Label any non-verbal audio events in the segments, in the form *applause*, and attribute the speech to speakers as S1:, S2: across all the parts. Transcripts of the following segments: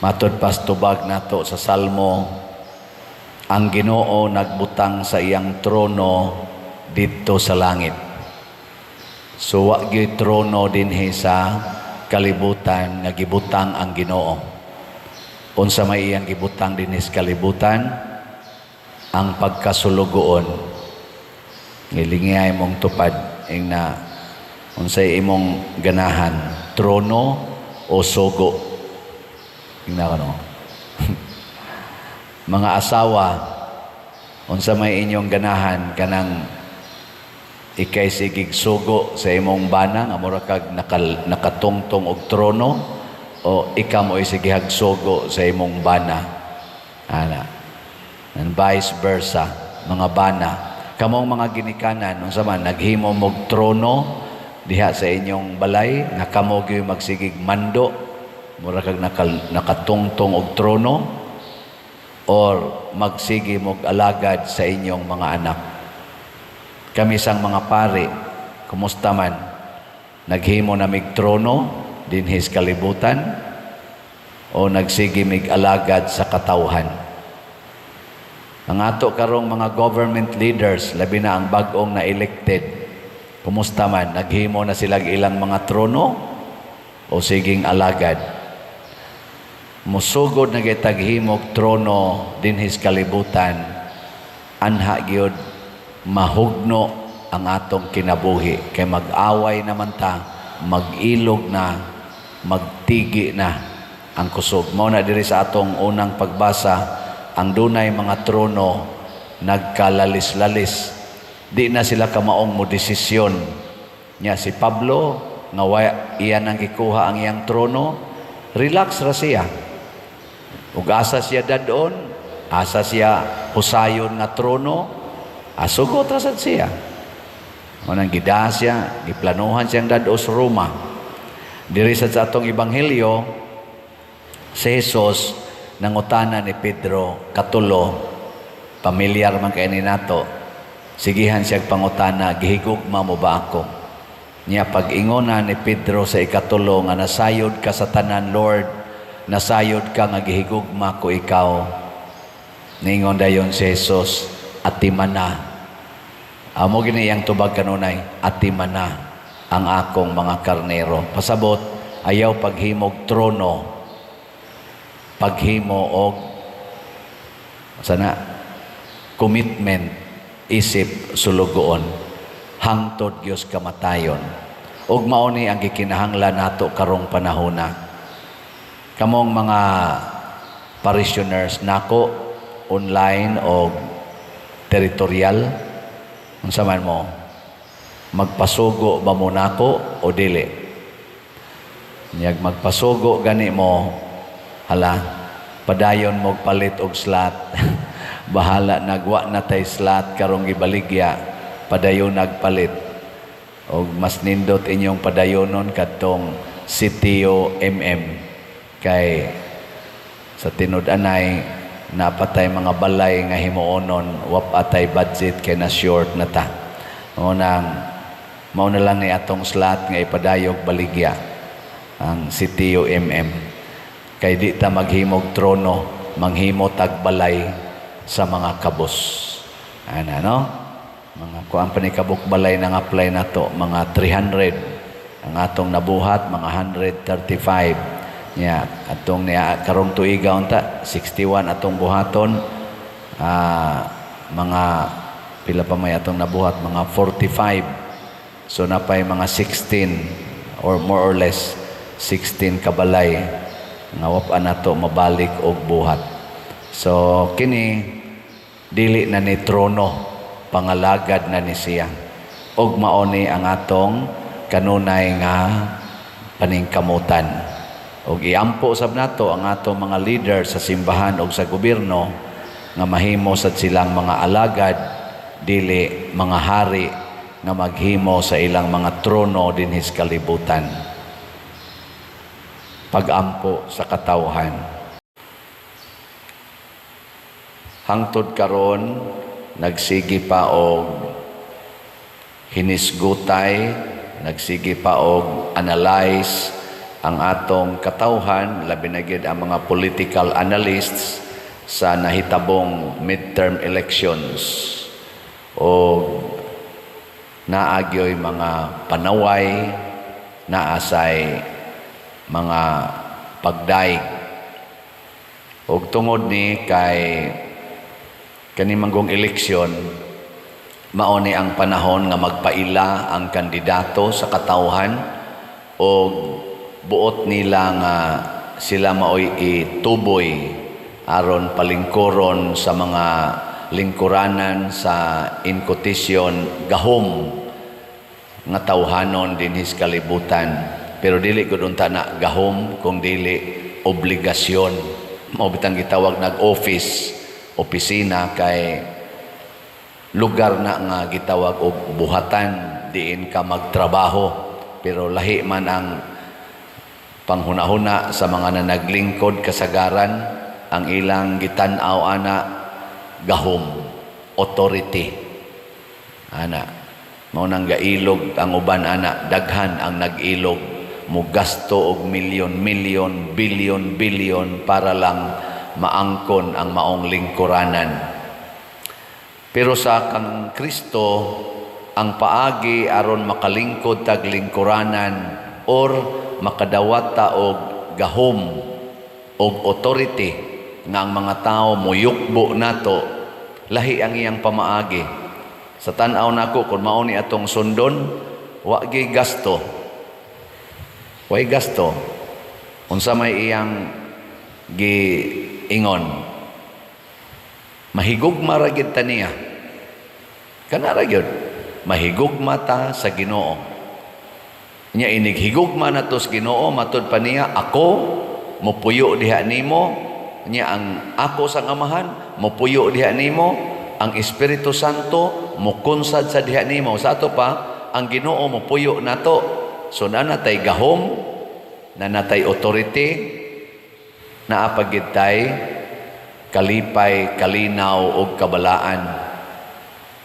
S1: Matod pas tubag nato sa Salmo, ang Ginoo nagbutang sa iyang trono dito sa langit. So wa gyud trono dinhi sa kalibutan nga gibutang ang Ginoo. Unsa may iyang gibutang dinhi sa kalibutan? Ang pagkasulugoon. Ngilingay mong tupad ing na unsay imong ganahan, trono o sugo. Tingnan ko no. *laughs* Mga asawa, unsa may inyong ganahan kanang ikay sigig sugo sa imong bana nga mura kag nakal, nakatungtong og trono o ikaw mo sige hagsugo sa imong bana ana and vice versa mga bana kamong mga ginikanan unsa man naghimo mog trono diha sa inyong balay nga kamo gyud magsigig mando mura kag nakatungtong og trono? Or magsige mog alagad sa inyong mga anak? Kami sang mga pari, kumusta man, naghimo na mig trono din his kalibutan? O nagsigi mig alagad sa katawhan. Ang ato karong mga government leaders, labi na ang bagong na elected, kumusta man, naghimo na sila ilang mga trono? O siging alagad. Musugod na taghimog trono din his kalibutan, anha gyud mahugno ang atong kinabuhi. Kay mag-away naman ta mag-ilog na magtigi na ang kusog. Mao na diri sa atong unang pagbasa ang dunay mga trono nagkalalis-lalis. Di na sila kamaong mo desisyon. Nya si Pablo nga iyan ang gikuha ang iyang trono relax ra siya ug asa siya dadon asa siya husayon nga trono asugot ra sad siya Unang gida siya, giplanuhan siyang dado sa Roma. Diri sa atong ebanghelyo, si Jesus nangutana ni Pedro katulo, pamilyar man kay nato. Sigihan siyang pangutana, gihigugma mo ba ako? Niya pag-ingona ni Pedro sa ikatulo nga nasayod ka sa tanan Lord, nasayod ka nga gihigugma ko ikaw. Ningon dayon si Jesus, atiman na. Amo gini yang tubag kanunay, atiman na ang akong mga karnero. Pasabot, ayaw paghimog trono, paghimo og sana commitment isip sulugoon. Hangtod Dios kamatayon. Ug mao ni ang gikinahanglan nato karong panahona kamong mga parishioners nako online o territorial unsa man mo magpasugo ba mo nako o dili? Niyag magpasugo gani mo hala padayon mo palit og slot *laughs* bahala nagwa na tay slot karong gibaligya padayon nagpalit. Og mas nindot inyong padayonon kadtong sitio MM kay sa tinud-anay napatay mga balay nga himuonon wap atay budget kay na short na ta. Mao nang mao na lang ni atong slot nga ipadayog baligya ang sitio MM kay di ta maghimog trono manghimo tag balay sa mga kabos ana no? Mga kuan pa ni kabuk balay nang apply na to mga 300 ang atong nabuhat mga 135 Ya, atong niya karong tuiga unta 61 atong buhaton. Ah mga pila pa may atong nabuhat mga 45 so napay mga 16 or more or less 16 kabalay. Nga wap nato mabalik og buhat. So kini dili na ni trono pangalagad na ni siya. Og mao ni ang atong kanunay nga paningkamutan og iampo sab nato ang ato mga leader sa simbahan og sa gobyerno nga mahimo sad silang mga alagad dili mga hari nga maghimo sa ilang mga trono dinhis kalibutan. Pagampo sa katawhan. Hangtod karon nagsigi pa og hinisgutay nagsigi pa og analyze ang atong katawhan labi na gyud ang mga political analysts sa nahitabong midterm elections. O naagyoy mga panaway naasay mga pagdaig. Ug tungod ni kay kanimanggong eleksyon mao ni ang panahon nga magpaila ang kandidato sa katawhan o buot nila nga sila maoy ituboy aron palingkoron sa mga lingkuranan sa inkotisyon gahom nga tawhanon din his kalibutan. Pero dili gud unta na gahom kung dili obligasyon. Mao bitang gitawag nag office opisina kay lugar na nga gitawag og buhatan diin ka magtrabaho. Pero lahi man ang panghuna-huna sa mga nanaglingkod kasagaran ang ilang gitan-aw ana gahom authority. Ana mao nang gailog ang uban ana daghan ang nagilog. Mo gasto og milyon-milyon bilyon-bilyon para lang maangkon ang maong lingkuranan. Pero sa kang Kristo ang paagi aron makalingkod tag lingkuranan or makadawat ta og gahom og authority nga ang mga tao muyukbo nato lahi ang iyang pamaagi. Sa tan-aw nako kun mao ni atong sundon wa gyud gasto. Way gasto. Unsa may iyang giingon? Mahigugma ra gid ta niya. Kana ra gyud? Mahigugma ta sa Ginoo nya inig higugma na tos Ginoo matud pa niya ako mopuyo diha nimo. Nya ang ako sang amahan mopuyo diha nimo. Ang Espiritu Santo mukunsad sa diha nimo. Sa ato pa ang Ginoo mopuyo nato so na natay gahom na natay authority na apagid tay kalipay kalinaw ug kabalaan.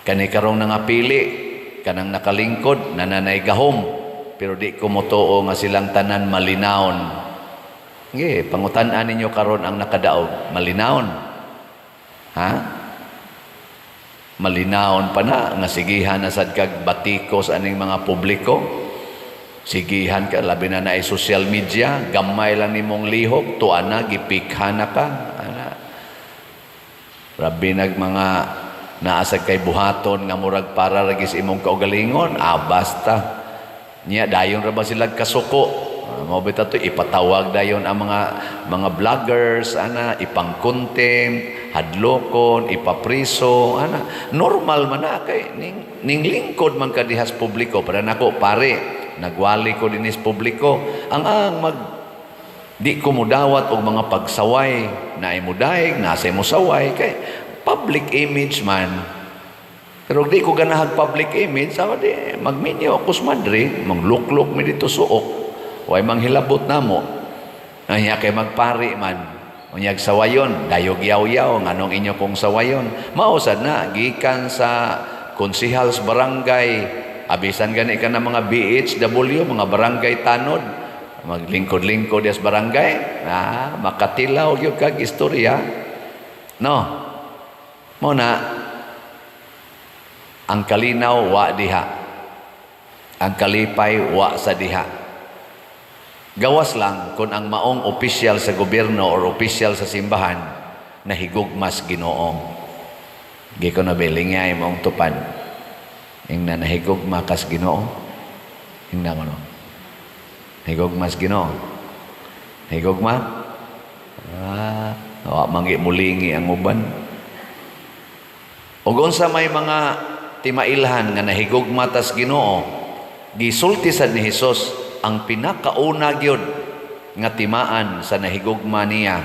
S1: Kani karong nangapili kanang nakalingkod nananay gahom pero di ko motoo nga silang tanan malinawon nge pangutan-an ninyo karon ang nakadaog. Malinawon ha? Malinawon pa na nga sigihan na sad kag batikos aning mga publiko. Sigihan ka labi na na social media gamay lang nimong lihok tuan na gipikha na ka. Ana rabi nag mga naasag kay buhaton nga murag para ragis imong kaugalingon. Ah basta niya dayon ra ba sila kasuko? Ah, mao bitaw to ipatawag dayon ang mga mga vloggers ana ipang-contempt hadlokon ipapriso ana. Normal man na kay ning, ning lingkod man kadihas publiko. Para nako pare nagwali ko dinis publiko. Ang ang mag di ko mudawat og mga pagsaway. Na imudayeg nasa mo saway kay public image man pero di ko ganahag public image sawa di magminyo ako madre magluklok mi dito suok. Way manghilabot namo anya kay magpari man. Unyag sawayon dayog yaw-yaw nganong inyo kong sawayon mausad na gikan sa konsihals barangay. Abisan gani ka na mga BHW mga barangay tanod. Maglingkod-lingkod des barangay. Ah makatilaw gyud kag istorya. No. Mo na ang kalinaw wa diha. Ang kalipay wa sa diha. Gawas lang kung ang maong opisyal sa gobyerno or opisyal sa simbahan nahigugmas Ginoo gi ko na belingay mong tupan. Ing na nahigugma kas Ginoo hingna mo no higugmas Ginoo higugma ah wa mangi mulingi ang uban. Ug unsa may mga timailhan nga nahigugma tas Ginoo gisulti sad ni Hesus ang pinakauna gyud nga timaan sa nahigugma niya.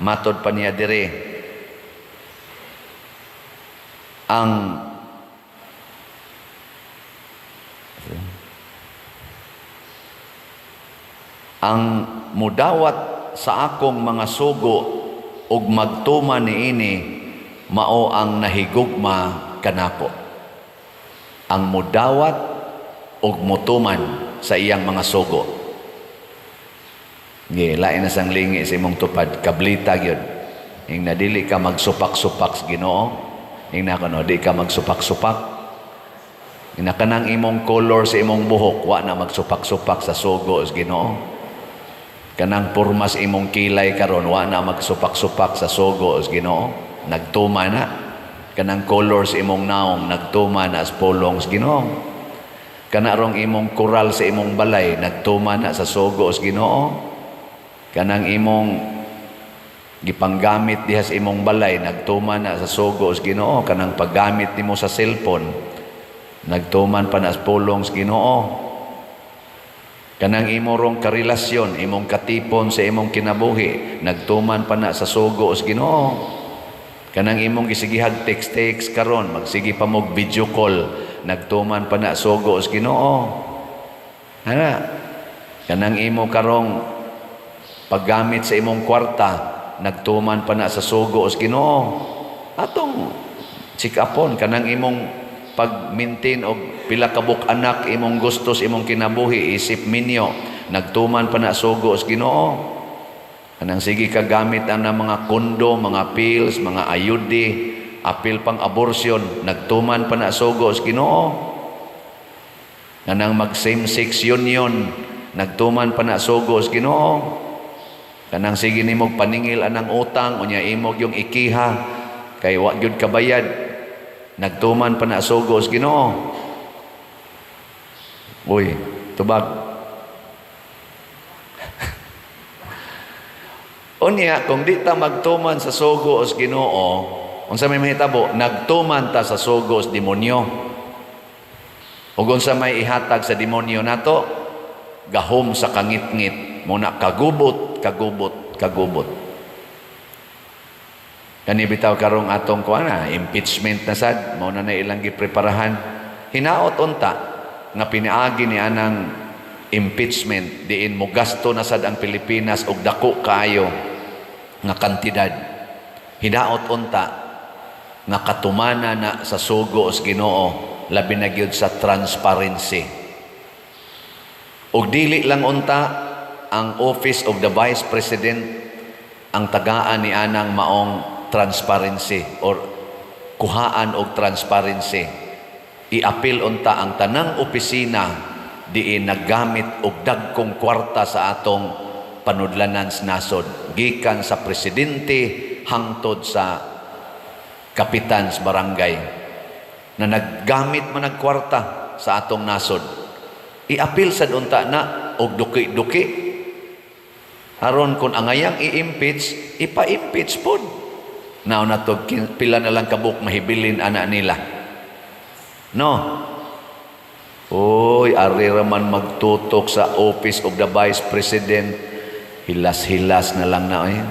S1: Matod pa niya dire. Ang ang mudawat sa akong mga sugo ug magtuma niini mao ang nahigugma kanapo ang mudawat ug mutuman sa iyang mga sugo Gi, lain na sang lingi sa imong tupad, kablita gyud. Ing nadili ka magsupak-supak sa Ginoo. Ing na kuno di ka magsupak-supak. Ing na kanang imong color sa imong buhok, wa na magsupak-supak sa sugo sa Ginoo. Kanang purmas imong kilay karon wa na magsupak-supak sa sugo sa Ginoo. Nagtuma na. Kanang color sa imong naong nagtuma na sa pulong sa Ginoo. Kana rong imong koral sa imong balay nagtuma na sa sugo sa Ginoo. Kanang imong gipanggamit diha imong balay nagtuman na sa sugo sa Ginoo. Kanang paggamit nimo sa cellphone nagtuman pa na sa pulong sa Ginoo. Kanang imo rong karelasyon imong katipon sa imong kinabuhi nagtuman pa na sa sugo sa Ginoo kanang imong gisigihag text text karon magsige pa mo video call. Nagtuman pa na sugo sa Ginoo. Ana kanang imo karong paggamit sa imong kwarta nagtuman pa na sa sugo os Ginoo. Atong sikapon kanang imong pag-maintain og pila ka buk anak imong gustos imong kinabuhi isip minyo nagtuman pa na sugo os Ginoo kanang sige ka gamit ang mga kondo mga pills mga ayudi apil pang abortion nagtuman pa na sugo os Ginoo kanang mag same sex union nagtuman pa na sugo os Ginoo Kanang sige nimo paningil anang utang unya imog yung ikiha kay wa gyud kabayad. Nagtuman pa na sugos Ginoo. Uy, tubag. Unya kung di ta magtuman sa sugos Ginoo, unsa may mahitabo, nagtuman ta sa sugos demonyo. Ug unsa may ihatag sa demonyo nato, gahom sa kangit-ngit, muna kagubot kagubot, kagubot. Kani bitaw karong atong kuana, impeachment na sad, mao na na ilang gipreparahan. Hinaot unta nga piniagi ni anang impeachment diin mo gasto na sad ang Pilipinas og dako kaayo nga kantidad. Hinaot unta nga katumana na sa sugo os Ginoo labi na gyud sa transparency. Og dili lang unta ang Office of the Vice President ang tagaan ni anang maong transparency or kuhaan og transparency. Iapil unta ang tanang opisina diin naggamit og dagkong kwarta sa atong panudlanan sa nasod gikan sa presidente hangtod sa kapitan sa barangay na naggamit man og kwarta sa atong nasod. Iapil sad unta na og duki-duki aron kung angayang i-impeach, ipa-impeach pod. Now na to, pila na lang kabuk mahibilin ana nila. No. Oy, ari raman magtutok sa Office of the Vice President. Hilas-hilas na lang na eh.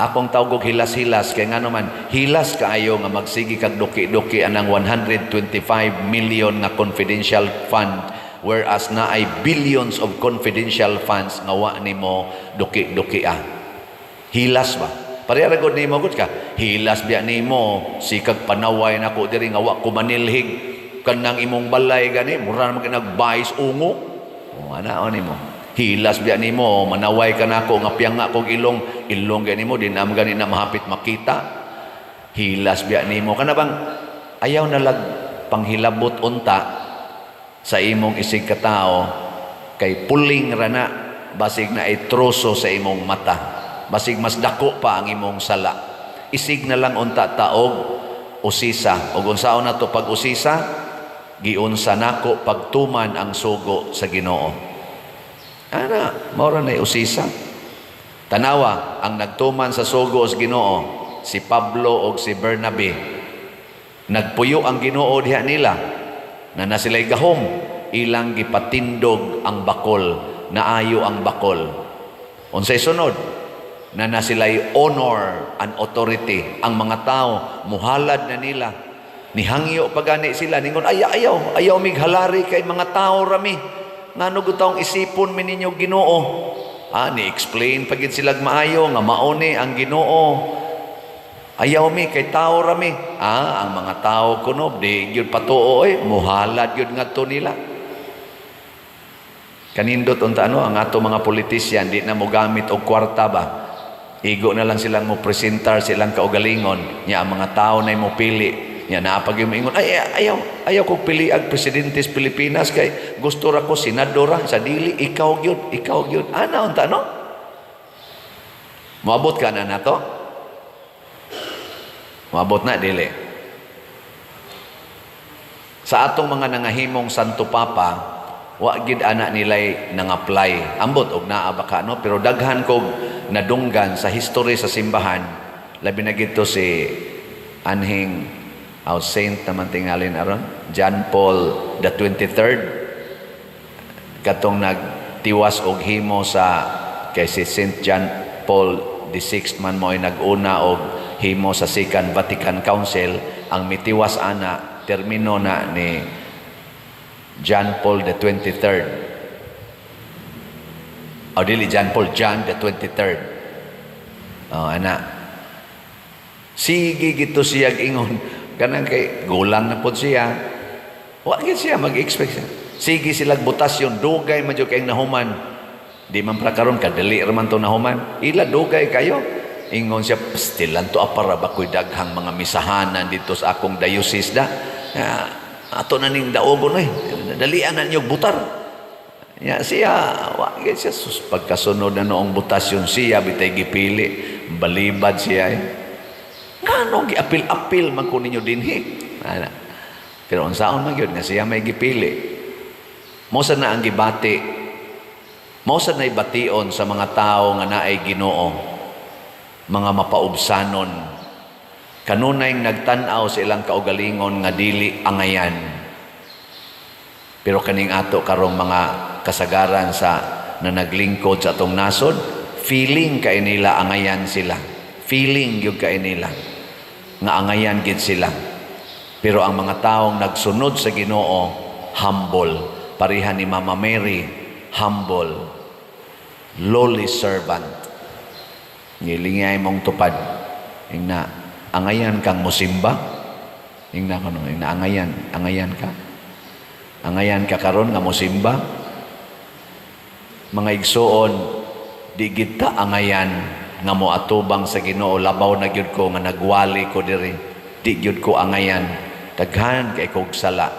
S1: Akong tawag hilas-hilas kay nga naman hilas kaayo nga magsigi kag duki-duki anang 125 million nga confidential fund whereas na ay billions of confidential funds nga wa nimo duki-duki ah. Hilas ba? Pareha gud nimo gud ka. Hilas biya nimo sikag panaway nako diri nga wa ko manilhig kanang imong balay gani mura naman nagbais ungo. O ana o nimo. Hilas biya nimo manaway ka nako nga piyang akong ilong ilong gani mo din am na mahapit makita. Hilas biya nimo kana bang ayaw na lag panghilabot unta. Sa imong isig katao kay puling rana basig na ay troso sa imong mata. Basig mas dako pa ang imong sala. Isig na lang unta taog usisa. Ug unsaon na to pag usisa giunsa nako pagtuman ang sugo sa Ginoo ana mao ra nay usisa tanawa ang nagtuman sa sugo sa Ginoo si Pablo ug si Bernabe nagpuyo ang Ginoo diha nila na na sila'y gahom, ilang gipatindog ang bakol, naayo ang bakol. Unsay sunod, na na sila'y honor and authority. Ang mga tao, muhalad na nila. Nihangyo pagani sila, ningon, ayaw, ayaw, ayaw mig halari kay mga tao rami. Nga nugutong isipon mi ninyo ginoo. Ah, ni-explain pagid sila maayo, nga maone ang ginoo Ayaw mi kay tao rami. Ah, ang mga tao kuno di gyud patuo eh muhalad gyud ngadto nila. Kanindot unta ano ang ato mga politisyan di na mo gamit og kwarta ba. Igo na lang silang mo presentar silang kaugalingon nya ang mga tao na mo pili nya naapag yung ingon ay ay- ayaw ayaw kog pili ang presidente sa Pilipinas kay gusto ra ko senador ra sa dili ikaw gyud ikaw gyud ana unta no Moabot ka na nato? Moabot na dili. Sa atong mga nangahimong Santo Papa, wa gid ana nilay nang-apply. Ambot og naa ba ka no, pero daghan kog nadunggan sa history sa simbahan. Labi na gid to si anhing oh, Saint naman tingalin aron, John Paul the 23rd katong nagtiwas og himo sa kay si Saint John Paul the sixth man mo ay naguna og himo sa Second Vatican Council. Ang mitiwas ana termino na ni John Paul the 23rd o dili John Paul John the 23rd oh ana. Sige gito siya ingon kanang kay gulang na pod siya Wa gid siya mag-expect siya. Sige sila butasyon, dugay man jud kay nahuman. Di man pra karon kadali ra to nahuman. Ila dugay kayo. Ingon siya, stilan to apara ba ko'y daghang mga misahanan dito sa akong diocese da. Ah, ato na ning daogon eh. Dalian na niyo butar. Ya siya, wa siya sus pagkasunod na noong butasyon siya bitay gipili, balibad siya eh. Ngano giapil-apil man ko ninyo dinhi. Ana. Pero unsaon man gyud nga siya may gipili. Mo na ang gibati. Mo sa na ibation sa mga tao nga naay Ginoo. Mga mapaubsanon. Kanunay nagtan-aw sa ilang kaugalingon nga dili angayan. Pero kaning ato karong mga kasagaran sa na naglingkod sa atong nasod, feeling kay nila angayan sila. Feeling gyud kay nila nga angayan gid sila. Pero ang mga taong nagsunod sa Ginoo, humble. Parihan ni Mama Mary, humble. Lowly servant. Ngilingay mong tupad. Ing na, angayan kang musimba. Ing na, ano, ing na, angayan, angayan ka. Angayan ka karon nga musimba. Mga igsoon, di kita angayan nga mo atubang sa Ginoo labaw na gyud ko nga nagwali ko diri. Di gyud ko angayan. Daghan kay kog sala.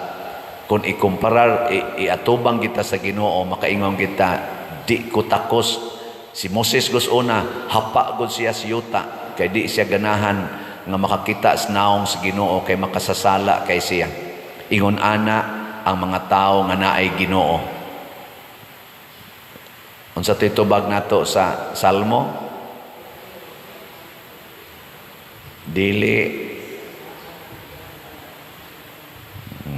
S1: Kung ikumparar iatubang kita sa Ginoo makaingon kita di ko takos. Si Moses gus una hapa gud siya si yuta kay di siya ganahan nga makakita sa naong sa Ginoo kay makasasala kay siya. Ingon ana ang mga tao nga naay Ginoo. Unsa titubag nato sa Salmo dili.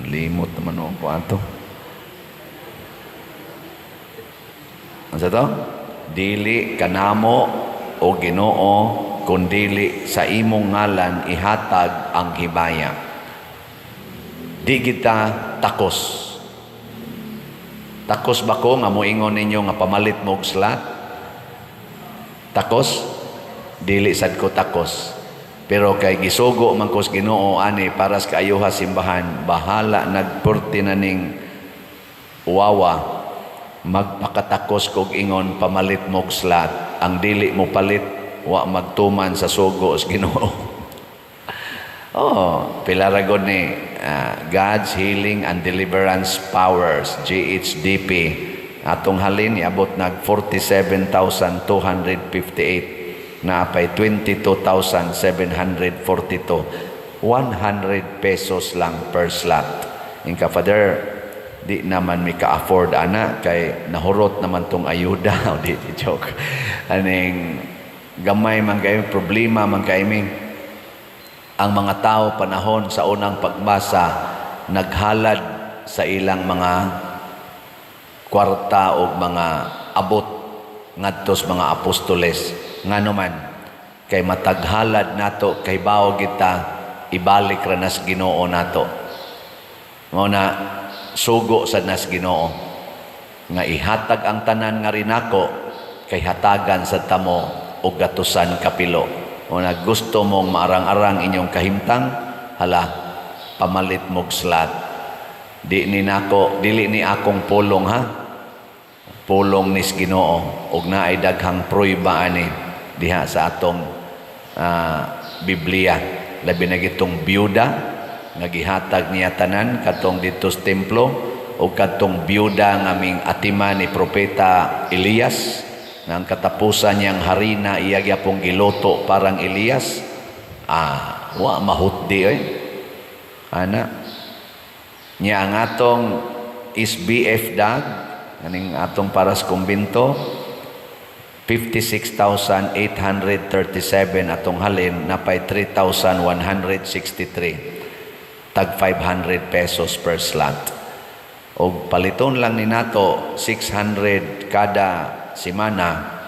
S1: Limot naman po ato ano sa to? dili kanamo o ginoo kundili sa imong ngalan ihatag ang hibaya. Di kita takos. Takos ba ko nga moingon ninyo nga pamalit mo og slat? Takos? Dili sad ko takos pero kay gisugo man kos Ginoo ani para sa kaayuha simbahan bahala nagporti na ning uwawa magpakatakos kog ingon pamalit mo slat. Ang dili mo palit wa magtuman sa sugo sa Ginoo. *laughs* Oh pilaragod ni ah, God's Healing and Deliverance Powers GHDP atong halin iabot nag 47,258 na apay 22,742 100 pesos lang per slot. Inka father di naman mi ka-afford ana kay nahurot naman tong ayuda. *laughs* O di, di joke. Aning gamay man kay problema man kay mi. Ang mga tao panahon sa unang pagbasa naghalad sa ilang mga kwarta o mga abot ngadtos mga apostoles ngano man kay mataghalad nato kay bawo kita ibalik ra nas Ginoo nato. Mao na sugo sa nas Ginoo nga ihatag ang tanan nga rinako kay hatagan sa tamo og gatusan kapilo o na gusto mong maarang-arang inyong kahimtang hala pamalit mog slat. Di ni nako dili ni akong pulong ha pulong nis Ginoo ug naay daghang pruiba ani diha sa atong ah, Biblia. Labi na gitong byuda nga gihatag niya tanan katong dito sa templo o katong byuda nga ming atiman ni propeta Elias. Nga ang katapusan niyang harina iya gyapong giloto parang Elias. Ah wa mahutdi oy. Ana niya ang atong SBF dag kaning atong para sa kumbinto 56,837 atong halin napay 3,163 tag 500 pesos per slot. Og paliton lang ni nato 600 kada semana.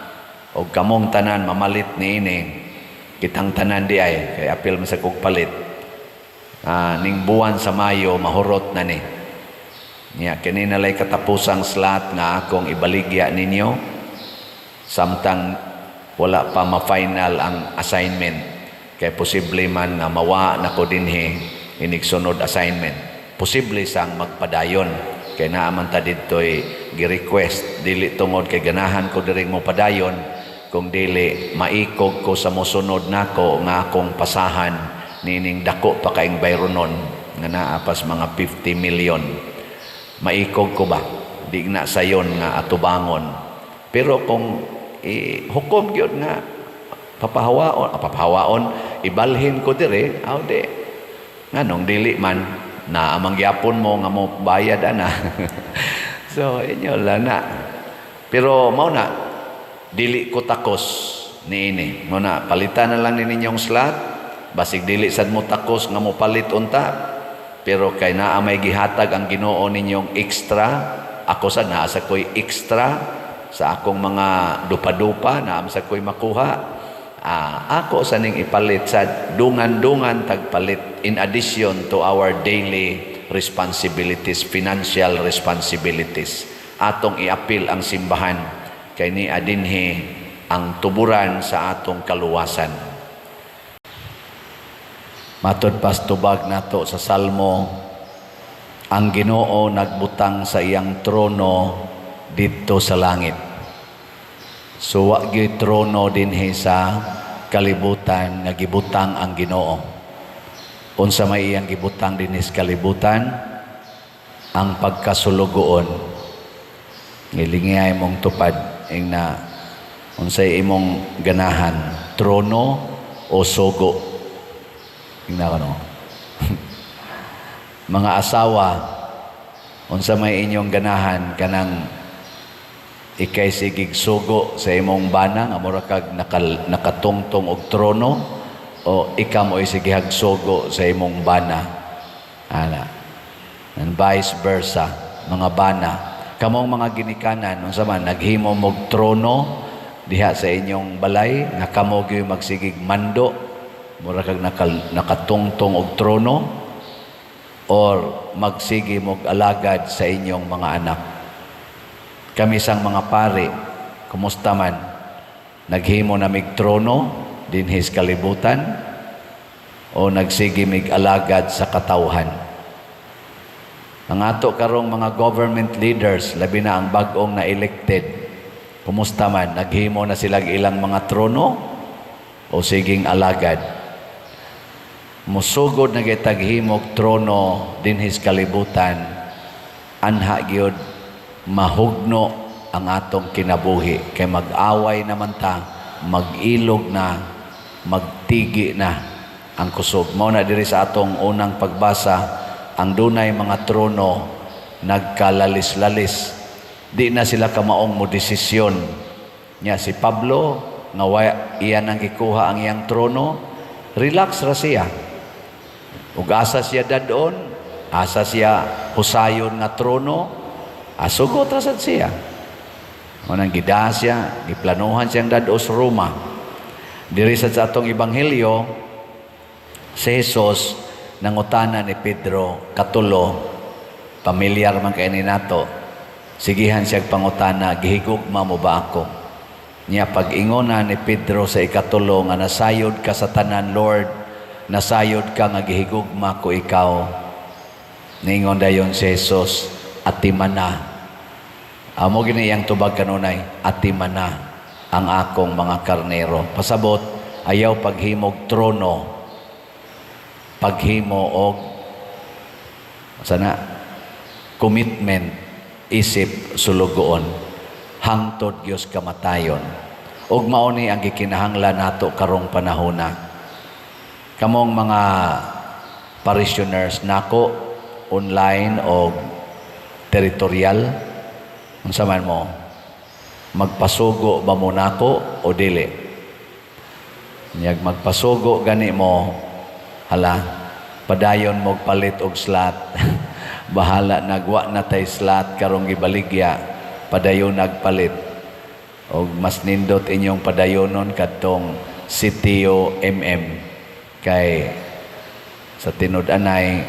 S1: Og kamong tanan mamalit ni ini. Kitang tanan di ay kay apil man sa kog palit. Ah, ning buwan sa Mayo mahurot na ni niya kini nalay katapusang slot nga akong ibaligya ninyo. Samtang wala pa ma-final ang assignment kay posible man nga mawa na ko dinhi inig sunod assignment. Posible sang magpadayon kay naaman ta didtoy gi-request. Dili tungod kay ganahan ko diri mo padayon kung dili maikog ko sa mosunod nako nga akong pasahan nining dako pa kaing bayronon nga naa pas mga 50 million maikog ko ba? Di na sayon nga atubangon. Pero kung eh, hukom gyud nga papahawaon ah, papahawaon ibalhin ko dire aw di. Nganong dili man na amang gyapon mo nga mo bayad ana. *laughs* So inyo la na pero mao na dili ko takos niini mo na palitan na lang ni ninyong slot. Basig dili sad mo takos nga mo palit unta pero kay naa may gihatag ang Ginoo ninyong extra ako sa naa sa koy extra. Sa akong mga dupa-dupa na sa koy makuha. Ah, ako sa ning ipalit sa dungan-dungan tagpalit in addition to our daily responsibilities financial responsibilities. Atong iapil ang simbahan kay ni adinhi ang tuburan sa atong kaluwasan Matod pas tubag nato sa Salmo, ang Ginoo nagbutang sa iyang trono dito sa langit. So wa gyud trono dinhi sa kalibutan nga gibutang ang Ginoo. Unsa may iyang gibutang dinhi sa kalibutan ang pagkasulugoon. Ngilingay mong tupad ing na unsay imong ganahan, trono o sugo. Tingnan ko no. *laughs* Mga asawa, unsa may inyong ganahan kanang ikay sigig sugo sa imong bana nga mura kag nakal, nakatungtong og trono o ikaw mo sige hagsugo sa imong bana. Ana. And vice versa, mga bana. Kamong mga ginikanan, unsa man naghimo mog trono diha sa inyong balay nga kamo gyud magsigig mando mura kag nakal, nakatungtong og trono or magsige mog alagad sa inyong mga anak. Kami sang mga pare, kumusta man? Naghimo na mig trono dinhis kalibutan o nagsige mig alagad sa katawhan. Ang ato karong mga government leaders, labi na ang bag-ong na elected, kumusta man? Naghimo na sila ilang mga trono o siging alagad? Musugod na gitaghimog trono dinhis kalibutan. Anha gyud mahugno ang atong kinabuhi. Kay mag-away naman ta mag-ilog na magtigi na ang kusog. Mao na diri sa atong unang pagbasa ang dunay mga trono nagkalalis-lalis. Di na sila kamaong mo desisyon. Nya si Pablo nga iyan ang gikuha ang iyang trono relax ra siya Ug asa siya dadon, asa siya husayon nga trono, asugot ra sad siya. Unang gida siya, giplanuhan siyang dadto sa Roma. Diri sa atong ebanghelyo, si Jesus nangutana ni Pedro katulo, pamilyar man kay ni nato. Sigihan siya pangutana, gihigugma mo ba ako? Niya pag-ingona ni Pedro sa ikatulo nga nasayod ka sa tanan Lord nasayod ka nga gihigugma ko ikaw. Ningon dayon si Jesus at timana Amo gini iyang tubag kanunay, atiman na ang akong mga karnero. Pasabot, ayaw paghimog trono, paghimo og sana commitment isip sulugoon. Hangtod Dios kamatayon. Ug mao ni ang gikinahanglan nato karong panahona kamong mga parishioners nako online o territorial unsa man mo magpasugo ba mo nako o dili? Niyag magpasugo gani mo hala padayon mo palit og slot *laughs* bahala nagwa na tay slot karong gibaligya padayon nagpalit. Og mas nindot inyong padayonon kadtong sitio MM kay sa tinud-anay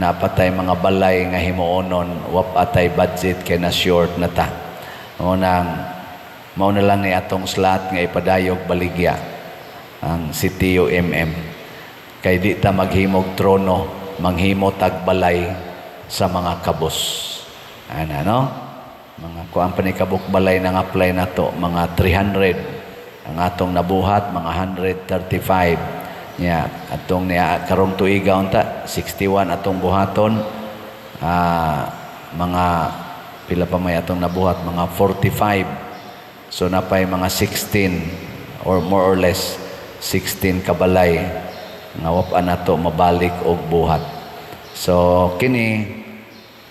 S1: napatay mga balay nga himuonon wap atay budget kay na short na ta. Mao nang mao na lang ni atong slot nga ipadayog baligya ang sitio MM kay di ta maghimog trono manghimo tag balay sa mga kabos ana no? Mga kuan pa ni kabuk balay nang apply na to mga 300 ang atong nabuhat mga 135 nya atong niya karong tuiga unta 61 atong buhaton. Ah mga pila pa may atong nabuhat mga 45 so napay mga 16 or more or less 16 kabalay nga wapa na to mabalik og buhat. So kini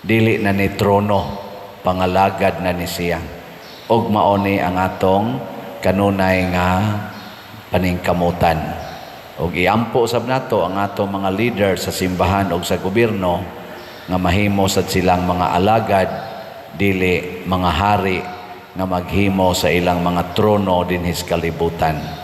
S1: dili na ni trono pangalagad na ni siya. Og maoni ang atong kanunay nga paningkamutan og iampo sab nato ang atong mga leader sa simbahan og sa gobyerno nga mahimo sad silang mga alagad dili mga hari nga maghimo sa ilang mga trono dinhis kalibutan